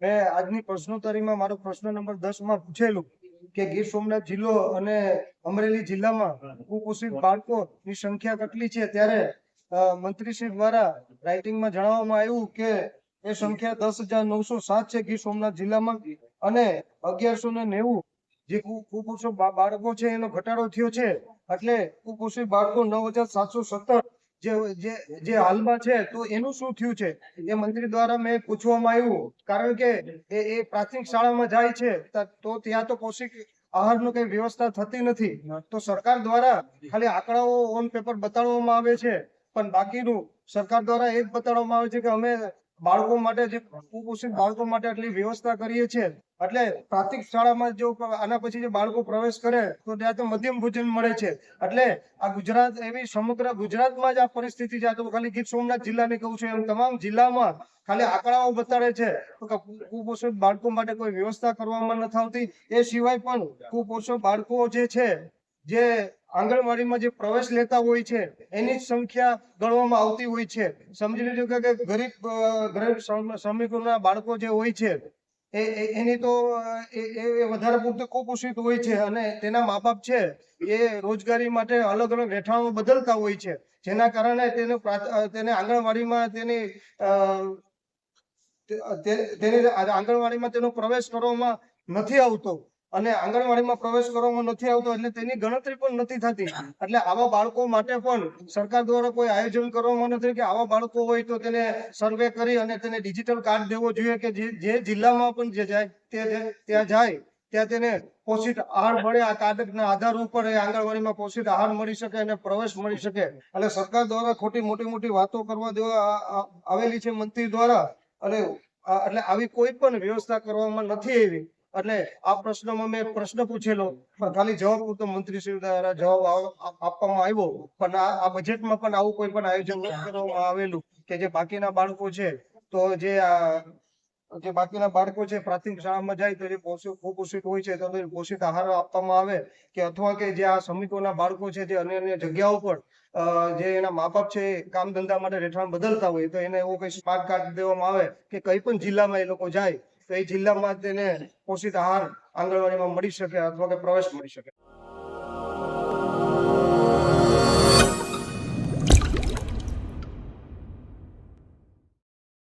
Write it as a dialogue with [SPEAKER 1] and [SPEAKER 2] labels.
[SPEAKER 1] મેં આજની પ્રશ્નોત્તરીમાં મારો પ્રશ્ન નંબર દસમાં પૂછેલું કે ગીર સોમનાથ જિલ્લો અને અમરેલી જિલ્લામાં કુપોષિત બાળકોની સંખ્યા કેટલી છે? ત્યારે મંત્રીશ્રી દ્વારા રાઇટિંગમાં જણાવવામાં આવ્યું કે એ સંખ્યા દસ હજાર નવસો સાત છે ગીર સોમનાથ જિલ્લામાં અને અગિયારસો ને નેવું જે કુપોષિત બાળકો છે એનો ઘટાડો થયો છે. એટલે કુપોષિત બાળકો નવ હજાર સાતસો સત્તર જે હાલમાં છે, તો એનું શું થયું છે? એ મંત્રી દ્વારા મેં પૂછવામાં આવ્યું. કારણ કે એ પ્રાથમિક શાળામાં જાય છે, તો ત્યાં તો પૌષ્ટિક આહારનું કઈ વ્યવસ્થા થતી નથી. તો સરકાર દ્વારા ખાલી આંકડાઓ ઓન પેપર બતાડવામાં આવે છે. પણ બાકીનું સરકાર દ્વારા એ જ બતાડવામાં આવે છે કે અમે બાળકો માટે જે કુપોષિત બાળકો માટે આટલી વ્યવસ્થા કરીએ છીએ. એટલે પ્રાથમિક શાળામાં જો આના પછી જો બાળકો પ્રવેશ કરે, તો ત્યાં તો મધ્યમ ભોજન મળે છે. એટલે આ ગુજરાત, એવી સમગ્ર ગુજરાતમાં જ આ પરિસ્થિતિ છે. તો ખાલી ગીર સોમનાથ જિલ્લાને કહું છું. એમ તમામ જિલ્લામાં ખાલી આંકડાઓ બતાડે છે. તો કે કુ- કુપોષિત બાળકો માટે કોઈ વ્યવસ્થા કરવામાં નથી આવતી એ સિવાય પણ કુપોષણ બાળકો જે છે, જે આંગણવાડીમાં જે પ્રવેશ લેતા હોય છે, એની સંખ્યા ગણવામાં આવતી હોય છે. સમજી લીધું કે ગરીબ ગરીબ શ્રમ- શ્રમિકોના બાળકો જે હોય છે એ એની તો, એ વધારે પૂરતું કુપોષિત હોય છે અને તેના મા બાપ છે એ રોજગારી માટે અલગ અલગ રહેઠાણો બદલતા હોય છે. જેના કારણે તેને તેને આંગણવાડીમાં તેની તેની આંગણવાડીમાં તેનો પ્રવેશ કરવામાં નથી આવતો. અને આંગણવાડીમાં પ્રવેશ કરવામાં નથી આવતો એટલે તેની ગણતરી પણ નથી થતી. એટલે આવા બાળકો માટે પણ સરકાર દ્વારા કોઈ આયોજન કરવામાં નથી કે આવા બાળકો હોય તો તેને સર્વે કરી અને તેને ડિજિટલ કાર્ડ દેવો જોઈએ કે જે જિલ્લામાં પણ જે જાય, તે ત્યાં જાય, ત્યાં તેને પોષિત આહાર મળે, આ કાર્ડના આધાર ઉપર એ આંગણવાડીમાં પોષિત આહાર મળી શકે અને પ્રવેશ મળી શકે. એટલે સરકાર દ્વારા ખોટી મોટી મોટી વાતો કરવા દેવા આવેલી છે મંત્રી દ્વારા. અને એટલે આવી કોઈ પણ વ્યવસ્થા કરવામાં નથી આવી. એટલે આ પ્રશ્નમાં મેં પ્રશ્ન પૂછેલો. પણ ખાલી જવાબ પૂરતો મંત્રી શ્રી દ્વારા જવાબ આપવામાં આવ્યો. પણ આ બજેટમાં પણ આવું કોઈ પણ આયોજન કરવામાં આવેલું કે જે બાકીના બાળકો છે, તો જે જે બાકીના બાળકો છે પ્રાથમિક શાળામાં જાય તો જે પોષિત કુપોષિત હોય છે, તો પોષિત આહાર આપવામાં આવે કે અથવા કે જે આ શ્રમિકોના બાળકો છે જે અન્ય અન્ય જગ્યાઓ પર જે એના મા બાપ છે કામ ધંધા માટે રહેઠાણ બદલતા હોય તો એને એવો કઈ સ્માર્ટ કાર્ડ દેવામાં આવે કે કઈ પણ જિલ્લામાં એ લોકો જાય તો એ જિલ્લામાં તેને પોષિત આહાર આંગણવાડીમાં મળી શકે અથવા કે પ્રવેશ મળી શકે.